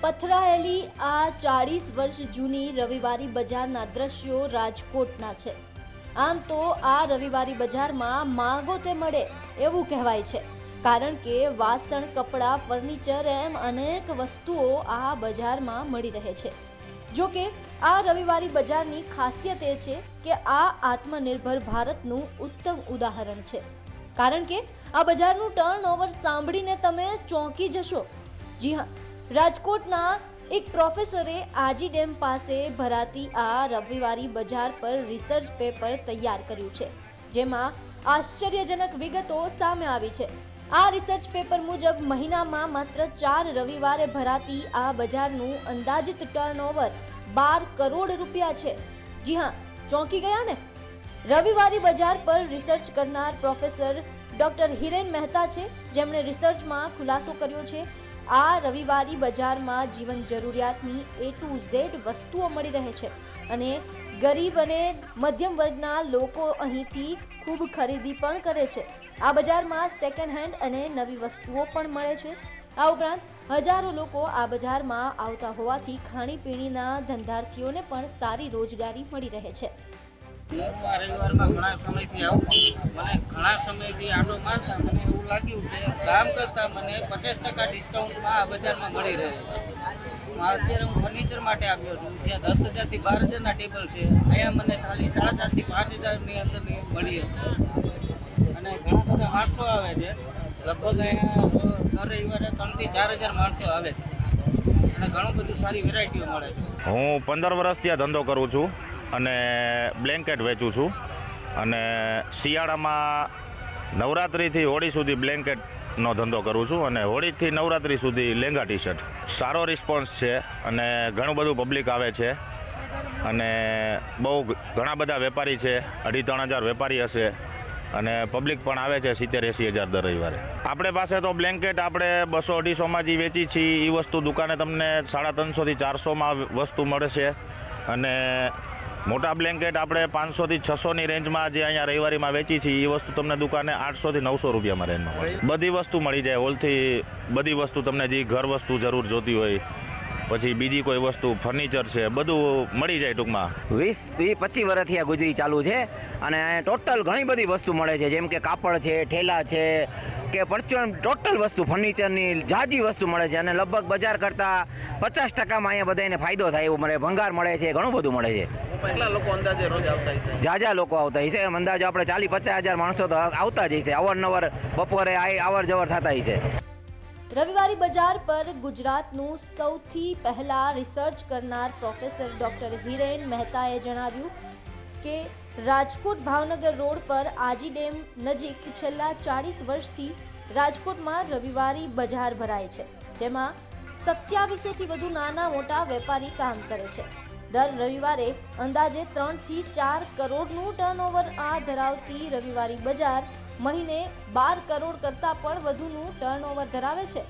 પથરાયેલી આ ચાળીસ વર્ષ જૂની રવિવારી બજારના દ્રશ્યો રાજકોટના છે. આમ તો આ રવિવારી બજારમાં માંગો તે મળે એવું કહેવાય છે. કારણ કે વાસણ, કપડાં, ફર્નિચર એમ અનેક વસ્તુઓ આ બજારમાં મળી રહે છે. જો કે આ રવિવારી બજારની ખાસિયત એ છે કે આ આત્મનિર્ભર ભારતનું ઉત્તમ ઉદાહરણ છે. કારણ કે આ બજારનું ટર્નઓવર સાંભળીને તમે ચોંકી જશો. જી હા રાજકોટના એક પ્રોફેસરે આજી ડેમ પાસે ભરાતી આ રવિવારી બજાર પર રિસર્ચ પેપર તૈયાર કર્યું છે, જેમાં આશ્ચર્યજનક વિગતો સામે આવી છે. આ રિસર્ચ પેપર મુજબ મહિનામાં માત્ર ચાર રવિવારે ભરાતી આ બજારનું અંદાજિત ટર્નઓવર બાર કરોડ રૂપિયા છે. જી હા, ચોંકી ગયા ને? રવિવારી બજાર પર રિસર્ચ કરનાર પ્રોફેસર ડોક્ટર હિરેન મહેતા છે, જેમણે રિસર્ચમાં ખુલાસો કર્યો છે આ રવિવારી બજારમાં જીવન જરૂરિયાતની એ ટુ ઝેડ વસ્તુઓ મળી રહે છે અને ગરીબ અને મધ્યમ વર્ગના લોકો અહીંથી ખૂબ ખરીદી પણ કરે છે. આ બજારમાં સેકન્ડ હેન્ડ અને નવી વસ્તુઓ પણ મળે છે. આ ઉપરાંત હજારો લોકો આ બજારમાં આવતા હોવાથી ખાણીપીણીના ધંધાર્થીઓને પણ સારી રોજગારી મળી રહે છે. હું આ રવિવારમાં ઘણા સમયથી આવું મને ઘણા સમયથી આટો મારતા મને એવું લાગ્યું કે કામ કરતાં મને પચાસ ટકા ડિસ્કાઉન્ટમાં આ બજારમાં મળી રહે છે. હું ફર્નિચર માટે આવ્યો છું. જ્યાં દસ હજારથી બાર હજારના ટેબલ છે. અહીંયા મને ખાલી સાડા ચારથી પાંચ હજારની અંદરની મળી હતી. અને માણસો આવે છે. લગભગ અહીંયા રવિવારે ત્રણથી ચાર હજાર માણસો આવે અને ઘણું બધું સારી વેરાયટીઓ મળે છે. હું પંદર વર્ષથી આ ધંધો કરું છું. અને બ્લેન્કેટ વેચું છું. અને શિયાળામાં નવરાત્રિથી હોળી સુધી બ્લેન્કેટનો ધંધો કરું છું અને હોળીથી નવરાત્રિ સુધી લેંગા ટી શર્ટ સારો રિસ્પોન્સ છે અને ઘણું બધું પબ્લિક આવે છે. અને બહુ ઘણા બધા વેપારી છે અઢી ત્રણ હજાર વેપારી હશે. અને પબ્લિક પણ આવે છે સિત્તેર એંસી હજાર દર રવિવારે. આપણે પાસે તો બ્લેન્કેટ આપણે બસો અઢીસોમાં જે વેચી છીએ એ વસ્તુ દુકાને તમને સાડા ત્રણસોથી ચારસોમાં વસ્તુ મળશે. અને મોટા બ્લેન્કેટ આપણે પાંચસોથી છસોની રેન્જમાં જે અહીંયા રવિવારીમાં વેચી છીએ એ વસ્તુ તમને દુકાને આઠસોથી નવસો રૂપિયામાં રેન્જમાં મળે. બધી વસ્તુ મળી જાય, હોલથી બધી વસ્તુ તમને જે ઘર વસ્તુ જરૂર જોતી હોય, પછી બીજી કોઈ વસ્તુ, ફર્નિચર છે, બધું મળી જાય ટૂંકમાં. વીસ વીસ, પચીસ વર્ષથી આ ગુજરી ચાલુ છે અને ટોટલ ઘણી બધી વસ્તુ મળે છે, જેમ કે કાપડ છે, ઠેલા છે કે પરચુરણ ટોટલ વસ્તુ ફર્નિચરની જાજી વસ્તુ મળે છે અને લગભગ બજાર કરતાં પચાસ ટકામાં અહીંયા બધાને ફાયદો થાય એવું મળે ભંગાર મળે છે ઘણું બધું મળે છે. કેટલા લોકો અંદાજે રોજ આવતા હશે? જાજા લોકો આવતા હશે એમ અંદાજો આપણે ચાલીસ પચાસ હજાર માણસો તો આવતા જ હશે અવારનવાર બપોરે અવર જવર થતા હશે. રવિવારી બજાર પર ગુજરાતનું સૌથી પહેલા રિસર્ચ કરનાર પ્રોફેસર ડોક્ટર હિરેન મહેતાએ જણાવ્યું કે રાજકોટ ભાવનગર રોડ પર આજી ડેમ નજીક છેલ્લા ચાળીસ વર્ષથી રાજકોટમાં રવિવારી બજાર ભરાય છે, જેમાં સત્યાવીસોથી વધુ નાના મોટા વેપારી કામ કરે છે. દર રવિવારે અંદાજે ત્રણથી ચાર કરોડનું ટર્નઓવર આ ધરાવતી રવિવારી બજાર મહિને બાર કરોડ કરતાં પણ વધુનું ટર્નઓવર ધરાવે છે.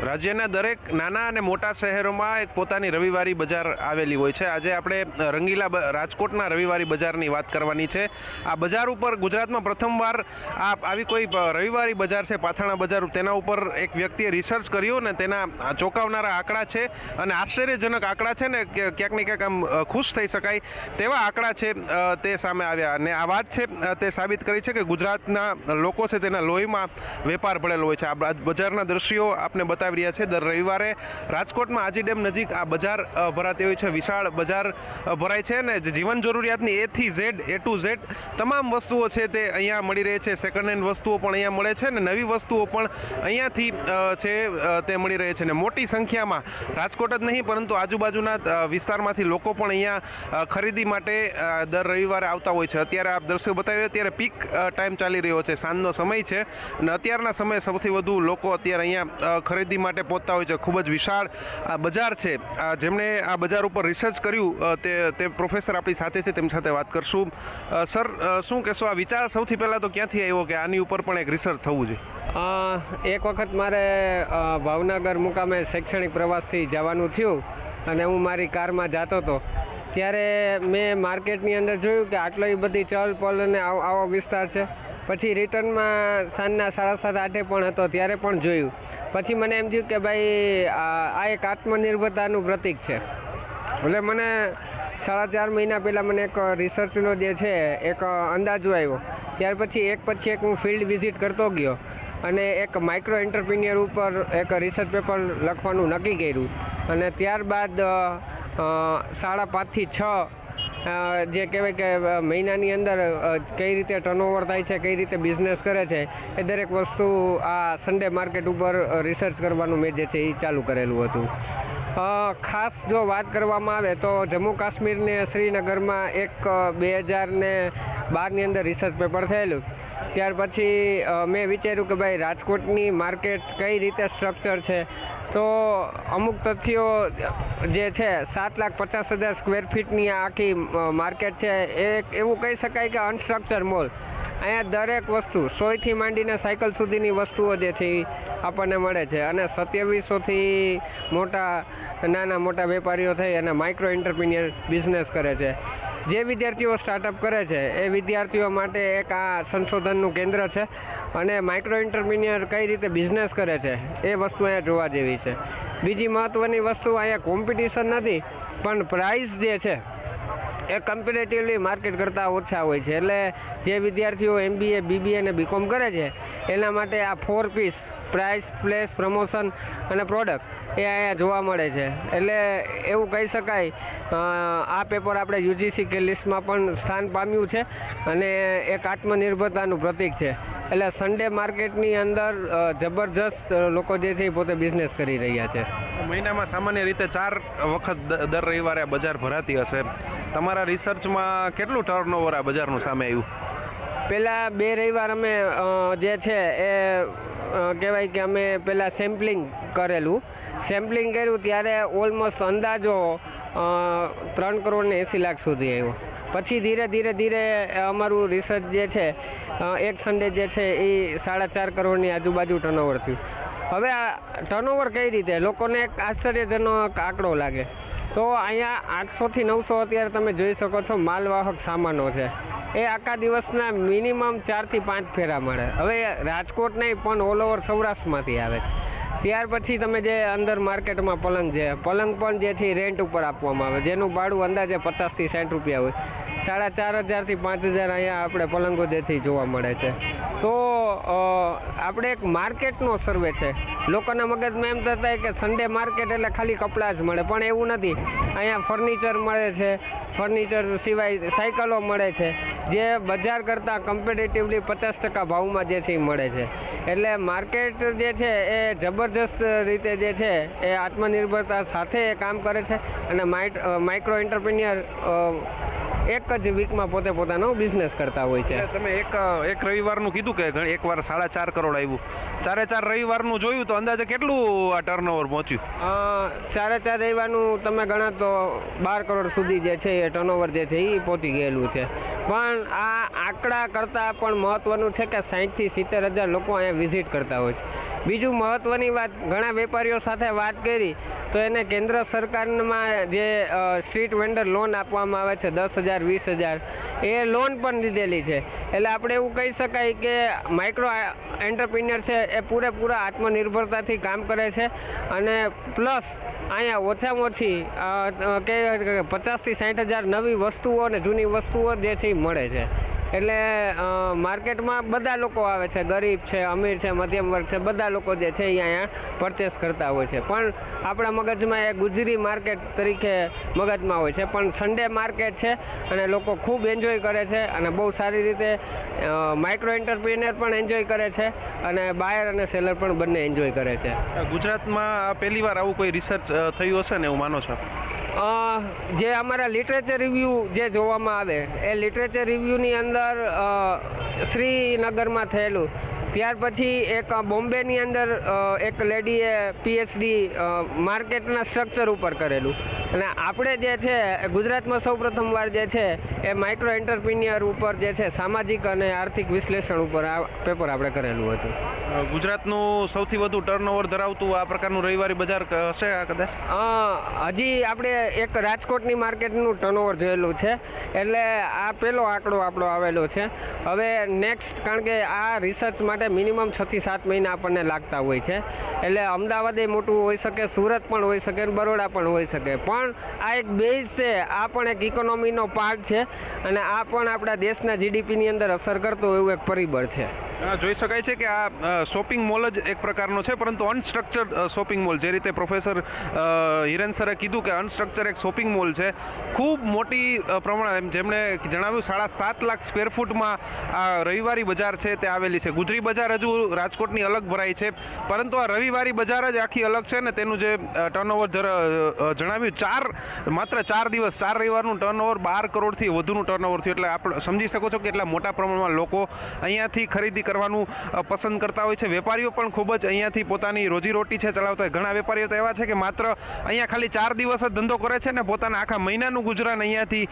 રાજ્યના દરેક નાના અને મોટા શહેરોમાં એક પોતાની રવિવારી બજાર આવેલી હોય છે. આજે આપણે રંગીલા રાજકોટના રવિવારી બજારની વાત કરવાની છે. આ બજાર ઉપર ગુજરાતમાં પ્રથમવાર આ આવી કોઈ રવિવારી બજાર છે, પાથાણા બજાર, તેના ઉપર એક વ્યક્તિએ રિસર્ચ કર્યું ને તેના ચોંકાવનારા આંકડા છે અને આશ્ચર્યજનક આંકડા છે ને ક્યાંક ને ક્યાંક આમ ખુશ થઈ શકાય તેવા આંકડા છે તે સામે આવ્યા. અને આ વાત છે તે સાબિત કરી છે કે ગુજરાતના લોકો છે, તેના લોહીમાં વેપાર ભળેલો હોય છે. આ બજારના દ્રશ્યો આપને બતાવી રહ્યા છે. દર રવિવારે રાજકોટમાં આજી ડેમ નજીક આ બજાર ભરાતી હોય છે. વિશાળ બજાર ભરાય છે અને જીવન જરૂરિયાતની એ થી ઝેડ એ ટુ ઝેડ તમામ વસ્તુઓ છે તે અહીંયા મળી રહે છે. સેકન્ડ હેન્ડ વસ્તુઓ પણ અહીંયા મળે છે અને નવી વસ્તુઓ પણ અહીંયાથી છે તે મળી રહે છે. અને મોટી સંખ્યામાં, રાજકોટ જ નહીં, પરંતુ આજુબાજુના વિસ્તારમાંથી લોકો પણ અહીંયા ખરીદી માટે દર રવિવારે આવતા હોય છે. અત્યારે આપ દ્રશ્યો બતાવી અત્યારે ત્યારે પીક ટાઈમ ચાલી રહ્યો છે. સાંજનો સમય છે અને અત્યારના સમયે સૌથી વધુ લોકો અત્યારે અહીંયા ખરીદી ખરીદી માટે પહોંચતા હોય છે. ખૂબ જ વિશાળ આ બજાર છે. આ જેમણે આ બજાર ઉપર રિસર્ચ કર્યું તે તે પ્રોફેસર આપણી સાથે છે, તેમની સાથે વાત કરશું. સર શું કહેશો, આ વિચાર સૌથી પહેલાં તો ક્યાંથી આવ્યો કે આની ઉપર પણ એક રિસર્ચ થવું જોઈએ? એક વખત મારે ભાવનગર મુકામે શૈક્ષણિક પ્રવાસથી જવાનું થયું અને હું મારી કારમાં જતો હતો. ત્યારે મેં માર્કેટની અંદર જોયું કે આટલી બધી ચલ પહલ અને આવો વિસ્તાર છે. પછી રિટર્નમાં સાંજના સાડા સાત આઠે પણ હતો, ત્યારે પણ જોયું. પછી મને એમ થયું કે ભાઈ, આ એક આત્મનિર્ભરતાનું પ્રતીક છે. એટલે મને સાડા ચાર મહિના પહેલાં મને એક રિસર્ચનો જે છે, એક અંદાજો આવ્યો. ત્યાર પછી એક પછી એક હું ફિલ્ડ વિઝિટ કરતો ગયો અને એક માઇક્રો એન્ટરપ્રિન્યર ઉપર એક રિસર્ચ પેપર લખવાનું નક્કી કર્યું. અને ત્યારબાદ સાડા પાંચથી છ જે કહેવાય કે મહિનાની અંદર કઈ રીતે ટર્નઓવર થાય છે, કઈ રીતે બિઝનેસ કરે છે, એ દરેક વસ્તુ આ સન્ડે માર્કેટ ઉપર રિસર્ચ કરવાનું મેં જે છે એ ચાલુ કરેલું હતું. ખાસ જો વાત કરવામાં આવે તો જમ્મુ કાશ્મીરને શ્રીનગરમાં એક બે હજાર ને બારની અંદર રિસર્ચ પેપર થયેલું. ત્યાર પછી મેં વિચાર્યું કે ભાઈ રાજકોટની માર્કેટ કઈ રીતે સ્ટ્રક્ચર છે? તો અમુક તથ્યો જે છે, સાત લાખ પચાસ હજાર સ્ક્વેર ફીટની આખી માર્કેટ છે, એ એવું કહી શકાય કે અનસ્ટ્રક્ચર મોલ અહીંયા દરેક વસ્તુ, સોયથી માંડીને સાયકલ સુધીની વસ્તુઓ જે છે એ આપણને મળે છે. અને સત્યાવીસોથી મોટા, નાના મોટા વેપારીઓ થઈ અને માઇક્રો એન્ટરપ્રિન્યર બિઝનેસ કરે છે. જે વિદ્યાર્થીઓ સ્ટાર્ટઅપ કરે છે, એ વિદ્યાર્થીઓ માટે એક આ સંશોધનનું કેન્દ્ર છે અને માઇક્રો એન્ટરપ્રિન્યર કઈ રીતે બિઝનેસ કરે છે, એ વસ્તુ અહીંયા જોવા જેવી છે. બીજી મહત્ત્વની વસ્તુ અહીંયા કોમ્પિટિશન નથી, પણ પ્રાઇસ જે છે એ કમ્પેરેટિવલી માર્કેટ કરતાં ઓછા હોય છે. એટલે જે વિદ્યાર્થીઓ એમબીએ બીબીએ અને બીકોમ કરે છે, એના માટે આ four P's price place promotion અને પ્રોડક્ટ એ અહીંયા જોવા મળે છે. એટલે એવું કહી શકાય આ પેપર આપણે યુજીસી કે લિસ્ટમાં પણ સ્થાન પામ્યું છે અને એક આત્મનિર્ભરતાનું પ્રતીક છે. એટલે સન્ડે માર્કેટની અંદર જબરજસ્ત લોકો જે છે એ પોતે બિઝનેસ કરી રહ્યા છે. મહિનામાં સામાન્ય રીતે ચાર વખત દર રવિવારે આ બજાર ભરાતી હશે. તમારા રિસર્ચમાં કેટલું ટર્નઓવર આ બજારનું સામે આવ્યું? પહેલાં બે રવિવાર અમે જે છે એ કહેવાય કે અમે પહેલાં સેમ્પલિંગ કરેલું. સેમ્પલિંગ કર્યું ત્યારે ઓલમોસ્ટ અંદાજો ત્રણ કરોડ ને એંસી લાખ સુધી આવ્યો. પછી ધીરે ધીરે ધીરે અમારું રિસર્ચ જે છે એક સન્ડે જે છે એ સાડા ચાર કરોડની આજુબાજુ ટર્નઓવર થયું. હવે આ ટર્નઓવર કઈ રીતે? લોકોને એક આશ્ચર્યજનક આંકડો લાગે. તો અહીંયા આઠસોથી નવસો અત્યારે તમે જોઈ શકો છો, માલવાહક સામાનો છે. એ આખા દિવસના મિનિમમ ચારથી પાંચ ફેરા મળે. હવે રાજકોટ નહીં, પણ ઓલ ઓવર સૌરાષ્ટ્રમાંથી આવે છે. ત્યાર પછી તમે જે અંદર માર્કેટમાં પલંગ છે, પલંગ પણ જે છે રેન્ટ ઉપર આપવામાં આવે. જેનું ભાડું અંદાજે પચાસથી સાઠ રૂપિયા હોય. સાડા ચાર હજારથી પાંચ હજાર અહીંયા આપણે પલંગો જે છે જોવા મળે છે. તો આપણે એક માર્કેટનો સર્વે છે. લોકોના મગજમાં એમ થતા કે સન્ડે માર્કેટ એટલે ખાલી કપડાં જ મળે. પણ એવું નથી. અહીંયા ફર્નિચર મળે છે. ફર્નિચર સિવાય સાયકલો મળે છે. જે બજાર કરતાં કમ્પિટેટિવલી પચાસ ટકા ભાવમાં જે છે એ મળે છે. એટલે માર્કેટ જે છે એ જબરજસ્ત રીતે જે છે એ આત્મનિર્ભરતા સાથે એ કામ કરે છે અને માઇક્રો એન્ટરપ્રિન્યર એક જ વીકમાં પોતે પોતાનો બિઝનેસ કરતા હોય છે. તમે એક એક રવિવારનું કીધું કે એક વાર સાડા ચાર કરોડ આવ્યું ચારે ચાર રવિવારનું જોયું તો અંદાજે કેટલું આ ટર્નઓવર પહોંચ્યું? ચારે ચાર રવિવારનું તમે ગણા તો બાર કરોડ સુધી જે છે એ ટર્નઓવર જે છે એ પહોંચી ગયેલું છે. પણ આ આંકડા કરતાં પણ મહત્ત્વનું છે કે સાહીઠથી સિત્તેર હજાર લોકો અહીંયા વિઝિટ કરતા હોય છે. બીજું મહત્ત્વની વાત, ઘણા વેપારીઓ સાથે વાત કરી, તો એને કેન્દ્ર સરકારમાં જે સ્ટ્રીટ વેન્ડર લોન આપવામાં આવે છે, દસ હજાર, વીસ હજાર, એ લોન પણ લીધેલી છે. એટલે આપણે એવું કહી શકાય કે માઇક્રો એન્ટરપ્રિન્યર છે, એ પૂરેપૂરા આત્મનિર્ભરતાથી કામ કરે છે, અને પ્લસ અહીંયા ઓછામાં ઓછી કે પચાસથી સાઠ હજાર નવી વસ્તુઓ અને જૂની વસ્તુઓ જે છે એ મળે છે. એટલે માર્કેટમાં બધા લોકો આવે છે, ગરીબ છે, અમીર છે, મધ્યમ વર્ગ છે, બધા લોકો જે છે એ અહીંયા પરચેસ કરતા હોય છે. પણ આપણા મગજમાં એ ગુજરી માર્કેટ તરીકે મગજમાં હોય છે. પણ સન્ડે માર્કેટ છે અને લોકો ખૂબ એન્જોય કરે છે અને બહુ સારી રીતે માઇક્રો એન્ટરપ્રિનર પણ એન્જોય કરે છે અને બાયર અને સેલર પણ બંને એન્જોય કરે છે. ગુજરાતમાં પહેલી વાર આવું કોઈ રિસર્ચ થયું હશે ને એવું માનો છો જે અમારા લિટરેચર રિવ્યૂ જે જોવામાં આવે એ લિટરેચર રિવ્યૂની અંદર શ્રીનગરમાં થયેલું. ત્યાર પછી એક બોમ્બેની અંદર એક લેડીએ પીએચડી માર્કેટના સ્ટ્રક્ચર ઉપર કરેલું. અને આપણે જે છે ગુજરાતમાં સૌ પ્રથમવાર જે છે એ માઇક્રો એન્ટરપ્રિન્યર ઉપર જે છે સામાજિક અને આર્થિક વિશ્લેષણ ઉપર આ પેપર આપણે કરેલું હતું. ગુજરાતનું સૌથી વધુ ટર્નઓવર ધરાવતું આ પ્રકારનું રવિવારી બજાર હશે આ કદાચ? હજી આપણે એક રાજકોટની માર્કેટનું ટર્નઓવર જોયેલું છે એટલે આ પહેલો આંકડો આપણો આવેલો છે. હવે નેક્સ્ટ કારણ કે આ રિસર્ચ માટે મિનિમમ છથી સાત મહિના આપણને લાગતા હોય છે. એટલે અમદાવાદ એ મોટું હોઈ શકે, સુરત પણ હોઈ શકે બરોડા પણ હોઈ શકે. પણ આ એક બેઝ છે, આ પણ એક ઇકોનોમીનો પાર્ટ છે અને આ પણ આપણા દેશના જીડીપીની અંદર અસર કરતો એવું એક પરિબળ છે. જોઈ શકાય છે કે આ શોપિંગ મોલ જ એક પ્રકારનો છે, પરંતુ અનસ્ટ્રક્ચર્ડ શોપિંગ મોલ જે રીતે પ્રોફેસર હિરેન સરે કીધું કે અનસ્ટ્રક્ચર એક શોપિંગ મોલ છે. ખૂબ મોટી પ્રમાણ જેમણે જણાવ્યું, સાડા સાત લાખ સ્ક્વેર ફૂટમાં આ રવિવારી બજાર છે, તે આવેલી છે. ગુજરી બજાર હજુ રાજકોટની અલગ ભરાય છે. પરંતુ આ રવિવારી બજાર જ આખી અલગ છે ને તેનું જે ટર્નઓવર જણાવ્યું ચાર, માત્ર ચાર દિવસ, ચાર રવિવારનું ટર્નઓવર બાર કરોડથી વધુનું ટર્નઓવર થયું. એટલે આપણે સમજી શકો છો કે એટલા મોટા પ્રમાણમાં લોકો અહીંયાથી ખરીદી કરવાનું પસંદ કરતા હોય છે. વેપારીઓ પણ ખૂબ જ અહીંયાથી પોતાની રોજીરોટી છે ચલાવતા ઘણા વેપારીઓ તો એવા છે કે માત્ર અહીંયા ખાલી ચાર દિવસ જ ધંધો કરે છે ને પોતાના આખા મહિનાનું ગુજરાન અહીંયાથી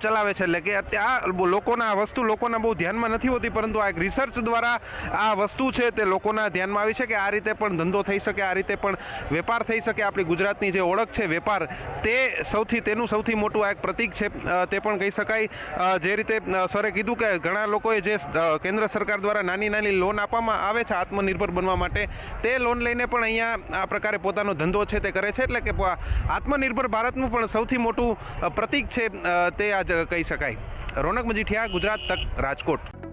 ચલાવે છે. એટલે કે આ લોકોના વસ્તુ લોકોના બહુ ધ્યાનમાં નથી હોતી, પરંતુ આ એક રિસર્ચ દ્વારા આ વસ્તુ છે તે લોકોના ધ્યાનમાં આવી છે કે આ રીતે પણ ધંધો થઈ શકે, આ રીતે પણ વેપાર થઈ શકે. આપણી ગુજરાતની જે ઓળખ છે વેપાર, તે સૌથી, તેનું સૌથી મોટું આ એક પ્રતીક છે તે પણ કહી શકાય. જે રીતે સરે કીધું કે ઘણા લોકોએ જે કેન્દ્ર સરકાર દ્વારા નાની નાની લોન આપવામાં આવે છે આત્મનિર્ભર બનવા માટે, તે લોન લઈને પણ અહીંયા આ પ્રકારે પોતાનો ધંધો છે તે કરે છે, એટલે કે આત્મનિર્ભર ભારતનું પણ સૌથી મોટું પ્રતીક છે તે આજ કહી શકાય. રોનક મજીઠિયા, ગુજરાત તક રાજકોટ.